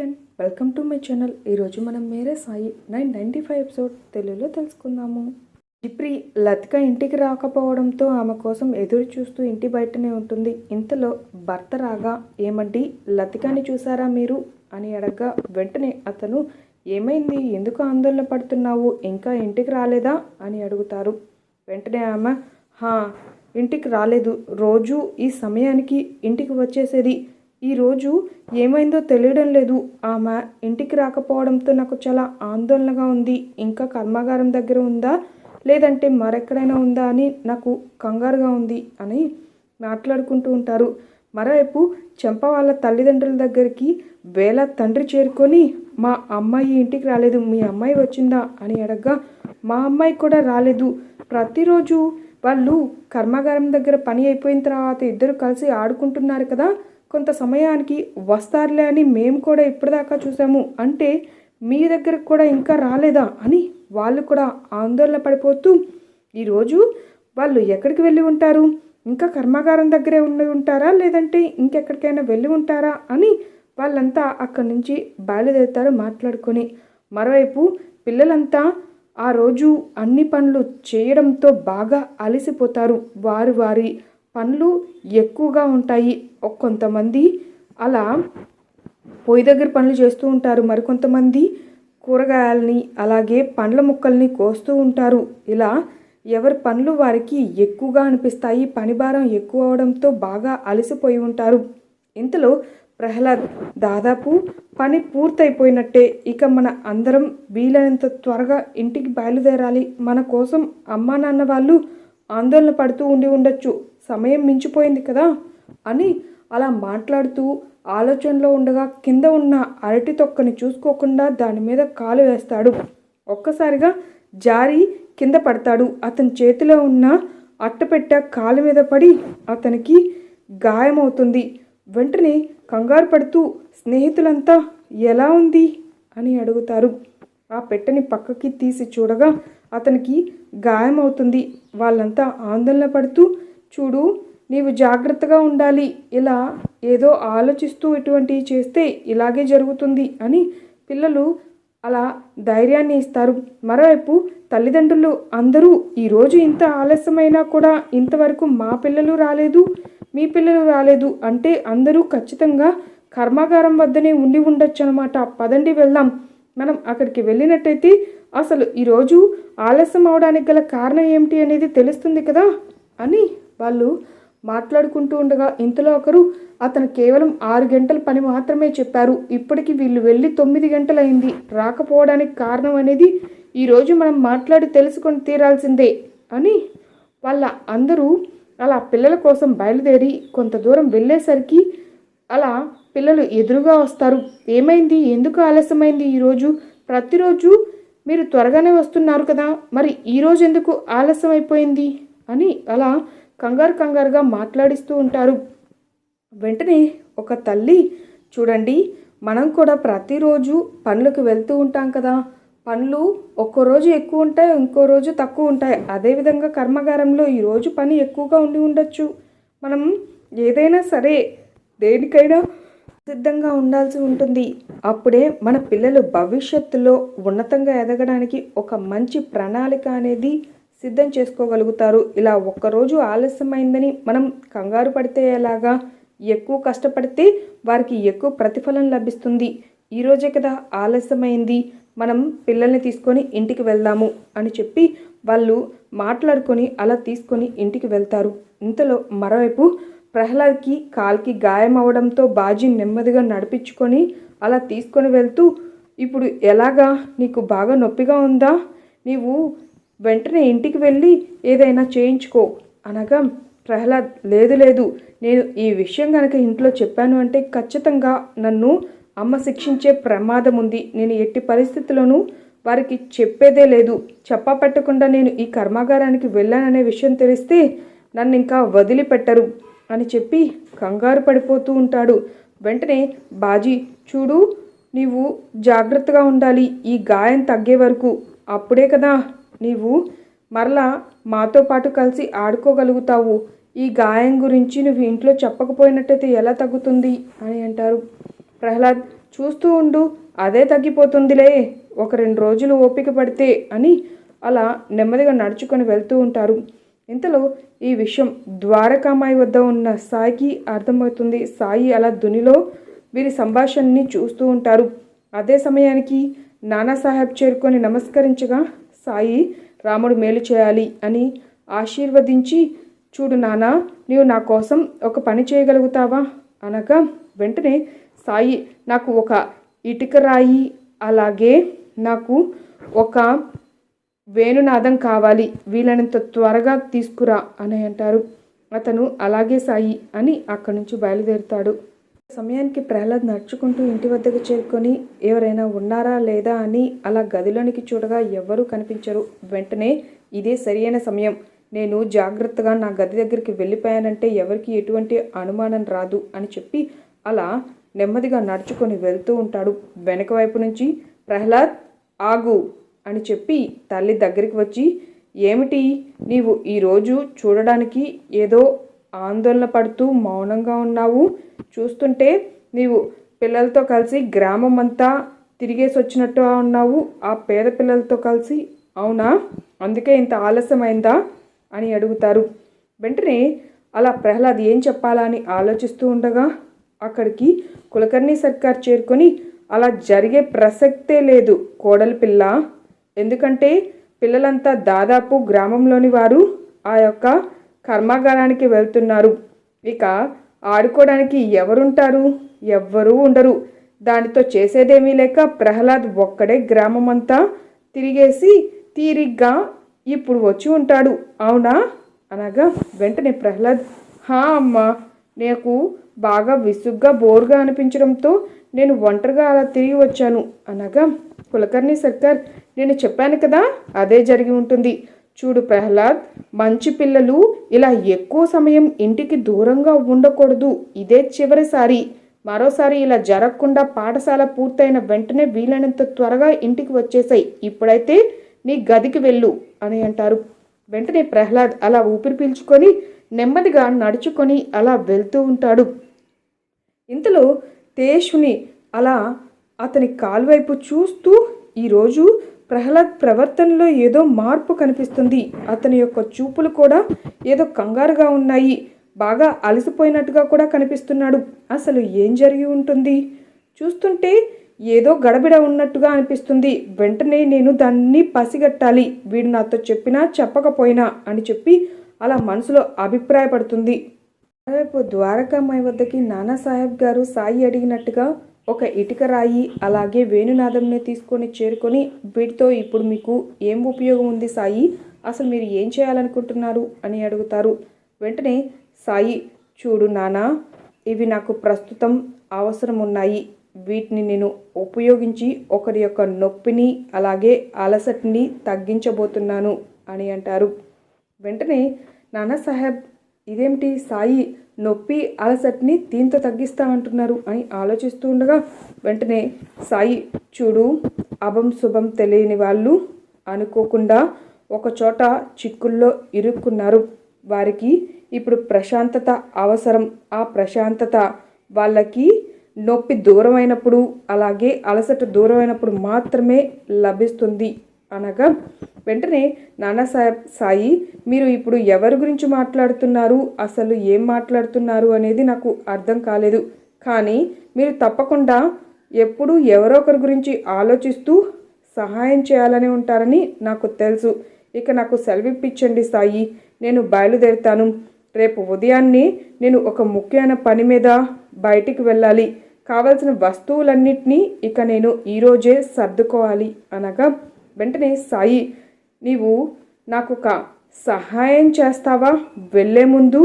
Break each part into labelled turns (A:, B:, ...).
A: Friend welcome to my channel ఈరోజు మనం Mere Sai nine ninety five episode తెలుగులో తెలుసుకుందాము. జిప్రి లతిక ఇంటికి రాకపోవడంతో ఆమె కోసం ఎదురు చూస్తూ ఇంటి బయటనే ఉంటుంది. ఇంతలో భర్త రాగా ఏమండి లతికాని చూసారా మీరు? అని అడగగా వెంటనే అతను ఏమైంది? ఎందుకు ఆందోళన పడుతున్నావు? ఇంకా ఇంటికి రాలేదా? అని అడుగుతారు. వెంటనే ఆమె హా ఇంటికి రాలేదు. రోజు ఈ సమయానికి ఇంటికి వచ్చేసేది ఈరోజు ఏమైందో తెలియడం లేదు. ఆమె ఇంటికి రాకపోవడంతో నాకు చాలా ఆందోళనగా ఉంది. ఇంకా కర్మాగారం దగ్గర ఉందా? లేదంటే మరెక్కడైనా ఉందా అని నాకు కంగారుగా ఉంది అని మాట్లాడుకుంటూ ఉంటారు. మరోవైపు చెంప వాళ్ళ తల్లిదండ్రుల దగ్గరికి వేళ తండ్రి చేరుకొని మా అమ్మాయి ఇంటికి రాలేదు. మీ అమ్మాయి వచ్చిందా అని అడగగా మా అమ్మాయి కూడా రాలేదు. ప్రతిరోజు వాళ్ళు కర్మాగారం దగ్గర పని అయిపోయిన తర్వాత ఇద్దరు కలిసి ఆడుకుంటున్నారు కదా? కొంత సమయానికి వస్తారులే అని మేము కూడా ఇప్పటిదాకా చూసాము. అంటే మీ దగ్గరకు కూడా ఇంకా రాలేదా అని వాళ్ళు కూడా ఆందోళన పడిపోతూ ఈరోజు వాళ్ళు ఎక్కడికి వెళ్ళి ఉంటారు? ఇంకా కర్మాగారం దగ్గరే ఉండి ఉంటారా? లేదంటే ఇంకెక్కడికైనా వెళ్ళి ఉంటారా? అని వాళ్ళంతా అక్కడి నుంచి బయలుదేరుతారు మాట్లాడుకొని. మరోవైపు పిల్లలంతా ఆ రోజు అన్ని పనులు చేయడంతో బాగా అలసిపోతారు. వారి వారి పండ్లు ఎక్కువగా ఉంటాయి. కొంతమంది అలా పొయ్యి దగ్గర పనులు చేస్తూ ఉంటారు. మరికొంతమంది కూరగాయలని అలాగే పండ్ల ముక్కల్ని కోస్తూ ఉంటారు. ఇలా ఎవరి పనులు వారికి ఎక్కువగా అనిపిస్తాయి. పని భారం ఎక్కువ అవడంతో బాగా అలసిపోయి ఉంటారు. ఇంతలో ప్రహ్లాద్ దాదాపు పని పూర్తయిపోయినట్టే. ఇక మన అందరం వీలైనంత త్వరగా ఇంటికి బయలుదేరాలి. మన కోసం అమ్మా నాన్న వాళ్ళు ఆందోళన పడుతూ ఉండి ఉండొచ్చు. సమయం మించిపోయింది కదా? అని అలా మాట్లాడుతూ ఆలోచనలో ఉండగా కింద ఉన్న అరటి తొక్కని చూసుకోకుండా దాని మీద కాలు వేస్తాడు. ఒక్కసారిగా జారి కింద పడతాడు. అతని చేతిలో ఉన్న అట్టపెట్ట కాలు మీద పడి అతనికి గాయమవుతుంది. వెంటనే కంగారు పడుతూ స్నేహితులంతా ఎలా ఉంది? అని అడుగుతారు. ఆ పెట్టెని పక్కకి తీసి చూడగా అతనికి గాయమవుతుంది. వాళ్ళంతా ఆందోళన పడుతూ చూడు నీవు జాగ్రత్తగా ఉండాలి. ఇలా ఏదో ఆలోచిస్తూ ఇటువంటివి చేస్తే ఇలాగే జరుగుతుంది అని పిల్లలు అలా ధైర్యాన్ని ఇస్తారు. మరోవైపు తల్లిదండ్రులు అందరూ ఈరోజు ఇంత ఆలస్యమైనా కూడా ఇంతవరకు మా పిల్లలు రాలేదు మీ పిల్లలు రాలేదు అంటే అందరూ ఖచ్చితంగా కర్మాగారం వద్దనే ఉండి ఉండొచ్చు అనమాట పదండి వెళ్దాం. మనం అక్కడికి వెళ్ళినట్టయితే అసలు ఈరోజు ఆలస్యం అవడానికి గల కారణం ఏమిటి అనేది తెలుస్తుంది కదా? అని వాళ్ళు మాట్లాడుకుంటూ ఉండగా ఇంతలో ఒకరు అతను కేవలం ఆరు గంటల పని మాత్రమే చెప్పారు. ఇప్పటికి వీళ్ళు వెళ్ళి తొమ్మిది గంటలైంది. రాకపోవడానికి కారణం అనేది ఈరోజు మనం మాట్లాడి తెలుసుకొని తీరాల్సిందే అని వాళ్ళ అందరూ అలా పిల్లల కోసం బయలుదేరి కొంత దూరం వెళ్ళేసరికి అలా పిల్లలు ఎదురుగా వస్తారు. ఏమైంది? ఎందుకు ఆలస్యమైంది ఈరోజు ప్రతిరోజు మీరు త్వరగానే వస్తున్నారు కదా మరి ఈరోజు ఎందుకు ఆలస్యం అయిపోయింది? అని అలా కంగారు కంగారుగా మాట్లాడిస్తూ ఉంటారు. వెంటనే ఒక తల్లి చూడండి మనం కూడా ప్రతిరోజు పనులకు వెళ్తూ ఉంటాం కదా. పనులు ఒక్కో రోజు ఎక్కువ ఉంటాయి ఇంకో రోజు తక్కువ ఉంటాయి. అదేవిధంగా కర్మాగారంలో ఈరోజు పని ఎక్కువగా ఉండి ఉండొచ్చు. మనం ఏదైనా సరే దేనికైనా సిద్ధంగా ఉండాల్సి ఉంటుంది. అప్పుడే మన పిల్లలు భవిష్యత్తులో ఉన్నతంగా ఎదగడానికి ఒక మంచి ప్రణాళిక అనేది సిద్ధం చేసుకోగలుగుతారు. ఇలా ఒక్కరోజు ఆలస్యమైందని మనం కంగారు పడితే ఎలాగా? ఎక్కువ కష్టపడితే వారికి ఎక్కువ ప్రతిఫలం లభిస్తుంది. ఈరోజే కదా ఆలస్యమైంది. మనం పిల్లల్ని తీసుకొని ఇంటికి వెళ్దాము అని చెప్పి వాళ్ళు మాట్లాడుకొని అలా తీసుకొని ఇంటికి వెళ్తారు. ఇంతలో మరోవైపు ప్రహ్లాద్కి కాల్కి గాయం అవడంతో బాజీ నెమ్మదిగా నడిపించుకొని అలా తీసుకొని వెళ్తూ ఇప్పుడు ఎలాగా? నీకు బాగా నొప్పిగా ఉందా? నీవు వెంటనే ఇంటికి వెళ్ళి ఏదైనా చేయించుకో. అనగా ప్రహ్లాద్ లేదు లేదు. నేను ఈ విషయం కనుక ఇంట్లో చెప్పాను అంటే ఖచ్చితంగా నన్ను అమ్మ శిక్షించే ప్రమాదం ఉంది. నేను ఎట్టి పరిస్థితుల్లోనూ వారికి చెప్పేదే లేదు. చెప్పా పెట్టకుండా నేను ఈ కర్మాగారానికి వెళ్ళాననే విషయం తెలిస్తే నన్ను ఇంకా వదిలిపెట్టరు. అని చెప్పి కంగారు పడిపోతూ ఉంటాడు. వెంటనే బాజీ చూడు నీవు జాగ్రత్తగా ఉండాలి. ఈ గాయం తగ్గే వరకు. అప్పుడే కదా నీవు మరలా మాతో పాటు కలిసి ఆడుకోగలుగుతావు. ఈ గాయం గురించి నువ్వు ఇంట్లో చెప్పకపోయినట్టయితే ఎలా తగ్గుతుంది? అని అంటారు. ప్రహ్లాద్ చూస్తూ ఉండు అదే తగ్గిపోతుందిలే. ఒక రెండు రోజులు ఓపిక పడితే అని అలా నెమ్మదిగా నడుచుకొని వెళ్తూ ఉంటారు. ఇంతలో ఈ విషయం ద్వారకామాయి వద్ద ఉన్న సాయికి అర్థమవుతుంది. సాయి అలా దునిలో వీరి సంభాషణని చూస్తూ ఉంటారు. అదే సమయానికి నానాసాహెబ్ చేరుకొని నమస్కరించగా సాయి రాముడు మేలు చేయాలి అని ఆశీర్వదించి చూడు నానా నీవు నా కోసం ఒక పని చేయగలుగుతావా అనగా వెంటనే సాయి నాకు ఒక ఇటుక రాయి అలాగే నాకు ఒక వేణునాదం కావాలి వీలైనంత త్వరగా తీసుకురా అని అంటారు. అతను అలాగే సాయి అని అక్కడి నుంచి బయలుదేరుతాడు. సమయానికి ప్రహ్లాద్ నడుచుకుంటూ ఇంటి వద్దకు చేరుకొని ఎవరైనా ఉన్నారా లేదా అని అలా గదిలోనికి చూడగా ఎవ్వరూ కనిపించరు. వెంటనే ఇదే సరియైన సమయం. నేను జాగ్రత్తగా నా గది దగ్గరికి వెళ్ళిపోయానంటే ఎవరికి ఎటువంటి అనుమానం రాదు అని చెప్పి అలా నెమ్మదిగా నడుచుకొని వెళ్తూ ఉంటాడు. వెనక వైపు నుంచి ప్రహ్లాద్ ఆగు. అని చెప్పి తల్లి దగ్గరికి వచ్చి ఏమిటి? నీవు ఈరోజు చూడడానికి ఏదో ఆందోళన పడుతూ మౌనంగా ఉన్నావు? చూస్తుంటే నీవు పిల్లలతో కలిసి గ్రామం అంతా తిరిగేసి వచ్చినట్టు ఉన్నావు. ఆ పేద పిల్లలతో కలిసి? అవునా? అందుకే ఇంత ఆలస్యమైందా? అని అడుగుతారు. వెంటనే అలా ప్రహ్లాద్ ఏం చెప్పాలా అని ఆలోచిస్తూ ఉండగా అక్కడికి కులకర్ణి సర్కార్ చేరుకొని అలా జరిగే ప్రసక్తే లేదు కోడలి పిల్ల. ఎందుకంటే పిల్లలంతా దాదాపు గ్రామంలోని వారు ఆ యొక్క కర్మాగారానికి వెళ్తున్నారు. ఇక ఆడుకోవడానికి ఎవరుంటారు? ఎవ్వరూ ఉండరు. దానితో చేసేదేమీ లేక ప్రహ్లాద్ ఒక్కడే గ్రామమంతా తిరిగేసి తీరిగ్గా ఇప్పుడు వచ్చి ఉంటాడు. అవునా? అనగా వెంటనే ప్రహ్లాద్ హా అమ్మ నాకు బాగా విసుగ్గా బోర్గా అనిపించడంతో నేను ఒంటరిగా అలా తిరిగి వచ్చాను అనగా కులకర్ణి సర్కార్ నేను చెప్పాను కదా అదే జరిగి ఉంటుంది. చూడు ప్రహ్లాద్ మంచి పిల్లలు ఇలా ఎక్కువ సమయం ఇంటికి దూరంగా ఉండకూడదు. ఇదే చివరిసారి. మరోసారి ఇలా జరగకుండా పాఠశాల పూర్తయిన వెంటనే వీలైనంత త్వరగా ఇంటికి వచ్చేసాయి. ఇప్పుడైతే నీ గదికి వెళ్ళు అని అంటారు. వెంటనే ప్రహ్లాద్ అలా ఊపిరి పీల్చుకొని నెమ్మదిగా నడుచుకొని అలా వెళ్తూ ఉంటాడు. ఇంతలో తేషుని అలా అతని కాలువైపు చూస్తూ ఈరోజు ప్రహ్లాద్ ప్రవర్తనలో ఏదో మార్పు కనిపిస్తుంది. అతని యొక్క చూపులు కూడా ఏదో కంగారుగా ఉన్నాయి. బాగా అలసిపోయినట్టుగా కూడా కనిపిస్తున్నాడు. అసలు ఏం జరిగి ఉంటుంది? చూస్తుంటే ఏదో గడబిడ ఉన్నట్టుగా అనిపిస్తుంది. వెంటనే నేను దాన్ని పసిగట్టాలి. వీడు నాతో చెప్పినా చెప్పకపోయినా అని చెప్పి అలా మనసులో అభిప్రాయపడుతుంది. రేపు ద్వారకామాయి వద్దకి నానాసాహెబ్ గారు సాయి అడిగినట్టుగా ఒక ఇటుక రాయి అలాగే వేణునాదంని తీసుకొని చేరుకొని వీటితో ఇప్పుడు మీకు ఏం ఉపయోగం ఉంది సాయి? అసలు మీరు ఏం చేయాలనుకుంటున్నారు? అని అడుగుతారు. వెంటనే సాయి చూడు నానా ఇవి నాకు ప్రస్తుతం అవసరం ఉన్నాయి వీటిని నేను ఉపయోగించి ఒకరి యొక్క నొప్పిని అలాగే అలసటిని తగ్గించబోతున్నాను అని అంటారు. వెంటనే నానాసాహెబ్ ఇదేమిటి సాయి? నొప్పి అలసటిని దీంతో తగ్గిస్తా అంటున్నారు అని ఆలోచిస్తూ ఉండగా వెంటనే సాయి చూడు అభం శుభం తెలియని వాళ్ళు అనుకోకుండా ఒక చోట చిక్కుల్లో ఇరుక్కున్నారు. వారికి ఇప్పుడు ప్రశాంతత అవసరం. ఆ ప్రశాంతత వాళ్ళకి నొప్పి దూరమైనప్పుడు అలాగే అలసట దూరమైనప్పుడు మాత్రమే లభిస్తుంది. అనగా వెంటనే నానాసాహెబ్ సాయి మీరు ఇప్పుడు ఎవరి గురించి మాట్లాడుతున్నారు? అసలు ఏం మాట్లాడుతున్నారు? అనేది నాకు అర్థం కాలేదు. కానీ మీరు తప్పకుండా ఎప్పుడు ఎవరో ఒకరి గురించి ఆలోచిస్తూ సహాయం చేయాలని ఉంటారని నాకు తెలుసు. ఇక నాకు సెలవిప్పించండి సాయి. నేను బయలుదేరుతాను. రేపు ఉదయాన్నే నేను ఒక ముఖ్యమైన పని మీద బయటికి వెళ్ళాలి. కావలసిన వస్తువులన్నింటినీ ఇక నేను ఈరోజే సర్దుకోవాలి. అనగా వెంటనే సాయి నీవు నాకు ఒక సహాయం చేస్తావా? వెళ్ళే ముందు?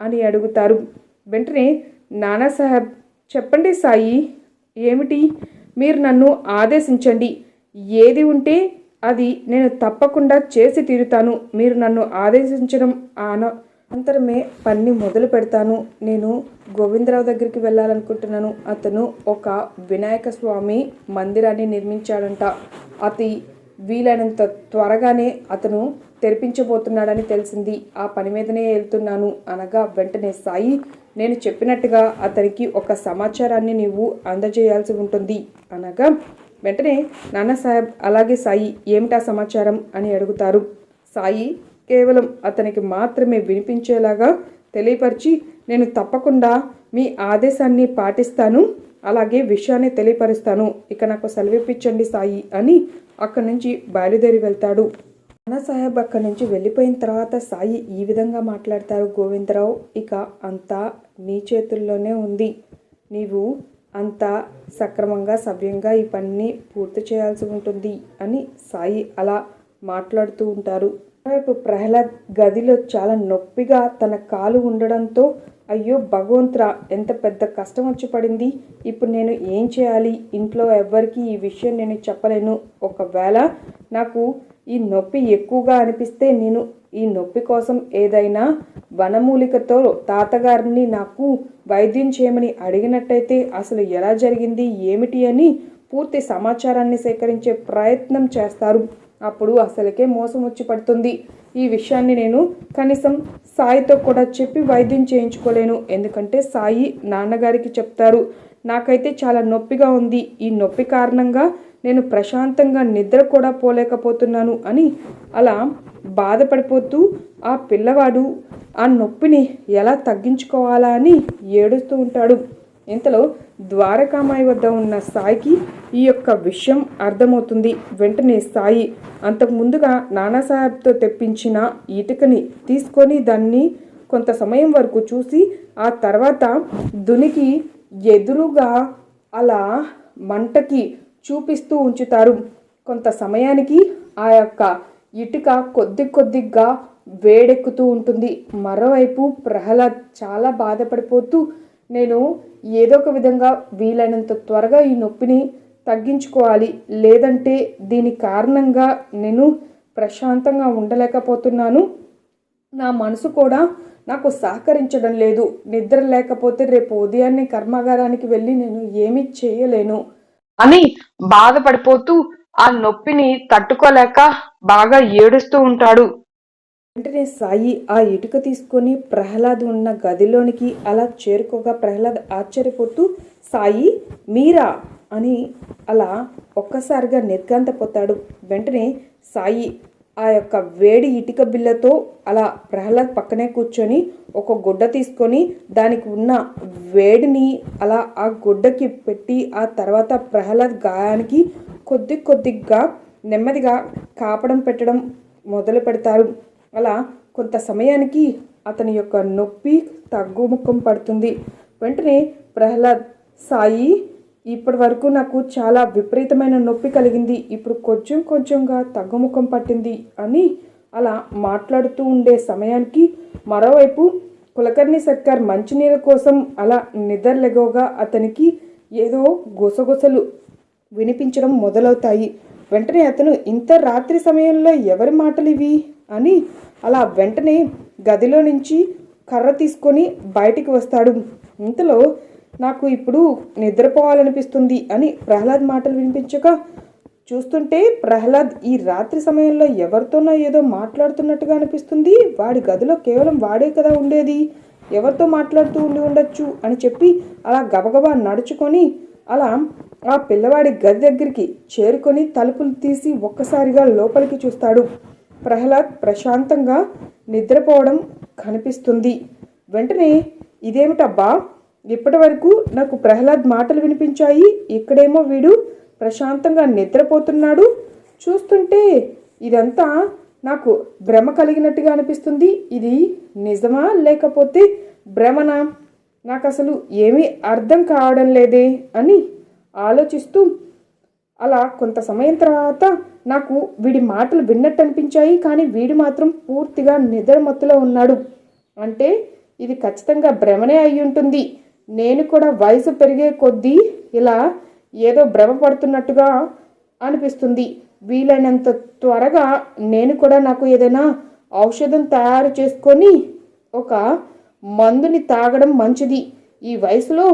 A: అని అడుగుతారు. వెంటనే నానాసాహెబ్ చెప్పండి సాయి ఏమిటి? మీరు నన్ను ఆదేశించండి. ఏది ఉంటే అది నేను తప్పకుండా చేసి తీరుతాను. మీరు నన్ను ఆదేశించడం ఆన అంతరమే పని మొదలు పెడతాను. నేను గోవిందరావు దగ్గరికి వెళ్ళాలనుకుంటున్నాను. అతను ఒక వినాయక స్వామి మందిరాన్ని నిర్మించాడంట. అతి వీలైనంత త్వరగానే అతను తెరిపించబోతున్నాడని తెలిసింది. ఆ పని మీదనే వెళ్తున్నాను. అనగా వెంటనే సాయి నేను చెప్పినట్టుగా అతనికి ఒక సమాచారాన్ని నీవు అందజేయాల్సి ఉంటుంది. అనగా వెంటనే నాన్న సాహెబ్ అలాగే సాయి ఏమిటా సమాచారం? అని అడుగుతారు. సాయి కేవలం అతనికి మాత్రమే వినిపించేలాగా తెలియపరిచి నేను తప్పకుండా మీ ఆదేశాన్ని పాటిస్తాను అలాగే విషయాన్ని తెలియపరుస్తాను. ఇక నాకు సెలవిప్పించండి సాయి అని అక్కడి నుంచి బయలుదేరి వెళ్తాడు. సాహెబ్ అక్కడి నుంచి వెళ్ళిపోయిన తర్వాత సాయి ఈ విధంగా మాట్లాడతారు గోవిందరావు ఇక అంతా నీ చేతుల్లోనే ఉంది. నీవు అంతా సక్రమంగా సవ్యంగా ఈ పనిని పూర్తి చేయాల్సి ఉంటుంది అని సాయి అలా మాట్లాడుతూ ఉంటారు. మరోవైపు ప్రహ్లాద్ గదిలో చాలా నొప్పిగా తన కాలు ఉండడంతో అయ్యో భగవంతురా ఎంత పెద్ద కష్టం వచ్చి పడింది. ఇప్పుడు నేను ఏం చేయాలి? ఇంట్లో ఎవ్వరికి ఈ విషయం నేను చెప్పలేను. ఒకవేళ నాకు ఈ నొప్పి ఎక్కువగా అనిపిస్తే నేను ఈ నొప్పి కోసం ఏదైనా వనమూలికతో తాతగారిని నాకు వైద్యం చేయమని అడిగినట్టయితే అసలు ఎలా జరిగింది ఏమిటి అని పూర్తి సమాచారాన్ని సేకరించే ప్రయత్నం చేస్తారు. అప్పుడు అసలుకే మోసం వచ్చి పడుతుంది. ఈ విషయాన్ని నేను కనీసం సాయితో కూడా చెప్పి వైద్యం చేయించుకోలేను. ఎందుకంటే సాయి నాన్నగారికి చెప్తారు నాకైతే చాలా నొప్పిగా ఉంది. ఈ నొప్పి కారణంగా నేను ప్రశాంతంగా నిద్ర కూడా పోలేకపోతున్నాను అని అలా బాధపడిపోతూ ఆ పిల్లవాడు ఆ నొప్పిని ఎలా తగ్గించుకోవాలా అని ఏడుస్తూ ఉంటాడు. ఇంతలో ద్వారకామాయి వద్ద ఉన్న సాయికి ఈ యొక్క విషయం అర్థమవుతుంది. వెంటనే సాయి అంతకు ముందుగా నానాసాహెబ్తో తెప్పించిన ఇటుకని తీసుకొని దాన్ని కొంత సమయం వరకు చూసి ఆ తర్వాత దునికి ఎదురుగా అలా మంటకి చూపిస్తూ ఉంచుతారు. కొంత సమయానికి ఆ యొక్క ఇటుక కొద్ది కొద్దిగా వేడెక్కుతూ ఉంటుంది. మరోవైపు ప్రహ్లాద్ చాలా బాధపడిపోతూ నేను ఏదో ఒక విధంగా వీలైనంత త్వరగా ఈ నొప్పిని తగ్గించుకోవాలి. లేదంటే దీని కారణంగా నేను ప్రశాంతంగా ఉండలేకపోతున్నాను. నా మనసు కూడా నాకు సహకరించడం లేదు. నిద్ర లేకపోతే రేపు ఉదయాన్నే కర్మాగారానికి వెళ్ళి నేను ఏమీ చేయలేను.
B: అని బాధపడిపోతూ ఆ నొప్పిని తట్టుకోలేక బాగా ఏడుస్తూ ఉంటాడు.
A: వెంటనే సాయి ఆ ఇటుక తీసుకొని ప్రహ్లాద్ ఉన్న గదిలోనికి అలా చేరుకోగా ప్రహ్లాద్ ఆశ్చర్యపోతూ సాయి మీరా? అని అలా ఒక్కసారిగా నిర్గాంతపోతాడు వెంటనే సాయి ఆ యొక్క వేడి ఇటుక బిల్లతో అలా ప్రహ్లాద్ పక్కనే కూర్చొని ఒక గుడ్డ తీసుకొని దానికి ఉన్న వేడిని అలా ఆ గుడ్డకి పెట్టి ఆ తర్వాత ప్రహ్లాద్ గాయానికి కొద్ది కొద్దిగా నెమ్మదిగా కాపడం పెట్టడం మొదలు పెడతారు అలా కొంత సమయానికి అతని యొక్క నొప్పి తగ్గుముఖం పడుతుంది. వెంటనే ప్రహ్లాద్ సాయి ఇప్పటి వరకు నాకు చాలా విపరీతమైన నొప్పి కలిగింది. ఇప్పుడు కొంచెం కొంచెంగా తగ్గుముఖం పట్టింది అని అలా మాట్లాడుతూ ఉండే సమయానికి మరోవైపు కులకర్ణి సర్కార్ మంచినీళ్ళ కోసం అలా నిద్రలెగోగా అతనికి ఏదో గుసగుసలు వినిపించడం మొదలవుతాయి. వెంటనే అతను ఇంత రాత్రి సమయంలో ఎవరి మాటలు ఇవి అని అలా వెంటనే గదిలో నుంచి కర్ర తీసుకొని బయటికి వస్తాడు. ఇంతలో నాకు ఇప్పుడు నిద్రపోవాలనిపిస్తుంది అని ప్రహ్లాద్ మాటలు వినిపించగా చూస్తుంటే ప్రహ్లాద్ ఈ రాత్రి సమయంలో ఎవరితోనో ఏదో మాట్లాడుతున్నట్టుగా అనిపిస్తుంది. వాడి గదిలో కేవలం వాడే కదా ఉండేది. ఎవరితో మాట్లాడుతూ ఉండి ఉండొచ్చు అని చెప్పి అలా గబగబా నడుచుకొని అలా ఆ పిల్లవాడి గది దగ్గరికి చేరుకొని తలుపులు తీసి ఒక్కసారిగా లోపలికి చూస్తాడు. ప్రహ్లాద్ ప్రశాంతంగా నిద్రపోవడం కనిపిస్తుంది. వెంటనే ఇదేమిటబ్బా? ఇప్పటి వరకు నాకు ప్రహ్లాద్ మాటలు వినిపించాయి. ఇక్కడేమో వీడు ప్రశాంతంగా నిద్రపోతున్నాడు. చూస్తుంటే ఇదంతా నాకు భ్రమ కలిగినట్టుగా అనిపిస్తుంది. ఇది నిజమా లేకపోతే భ్రమనా? నాకు అసలు ఏమీ అర్థం కావడం లేదే అని ఆలోచిస్తూ అలా కొంత సమయం తర్వాత నాకు వీడి మాటలు విన్నట్టు అనిపించాయి కానీ వీడి మాత్రం పూర్తిగా నిద్రమత్తులో ఉన్నాడు. అంటే ఇది ఖచ్చితంగా భ్రమనే అయి ఉంటుంది నేను కూడా వయసు పెరిగే కొద్దీ ఇలా ఏదో భ్రమ పడుతున్నట్టుగా అనిపిస్తుంది. వీలైనంత త్వరగా నేను కూడా నాకు ఏదైనా ఔషధం తయారు చేసుకొని ఒక మందుని తాగడం మంచిది. ఈ వయసులో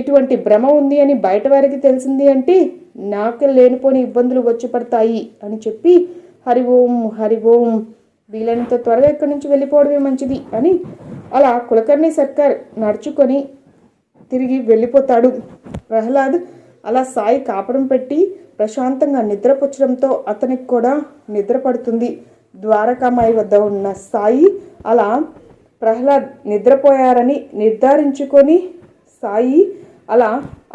A: ఇటువంటి భ్రమ ఉంది అని బయట వారికి తెలిసింది అంటే నాకు లేనిపోని ఇబ్బందులు వచ్చి పడతాయి అని చెప్పి హరి ఓం హరి ఓం వీలైనంత త్వరగా ఇక్కడి నుంచి వెళ్ళిపోవడమే మంచిది అని అలా కులకర్ణి సర్కార్ నడుచుకొని తిరిగి వెళ్ళిపోతాడు. ప్రహ్లాద్ అలా సాయి కాపురం పెట్టి ప్రశాంతంగా నిద్రపుచ్చడంతో అతనికి కూడా నిద్ర పడుతుంది ద్వారకామాయి వద్ద ఉన్న సాయి అలా ప్రహ్లాద్ నిద్రపోయారని నిర్ధారించుకొని సాయి అలా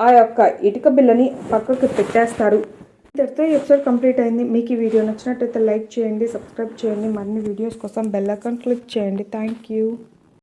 A: ఆ యొక్క ఇటుక బిల్లని పక్కకు పెట్టేస్తారు ఇంతటితో ఈ ఎపిసోడ్ కంప్లీట్ అయింది. మీకు ఈ వీడియో నచ్చినట్టయితే లైక్ చేయండి సబ్స్క్రైబ్ చేయండి. మరిన్ని వీడియోస్ కోసం బెల్ ఐకాన్ క్లిక్ చేయండి. Thank you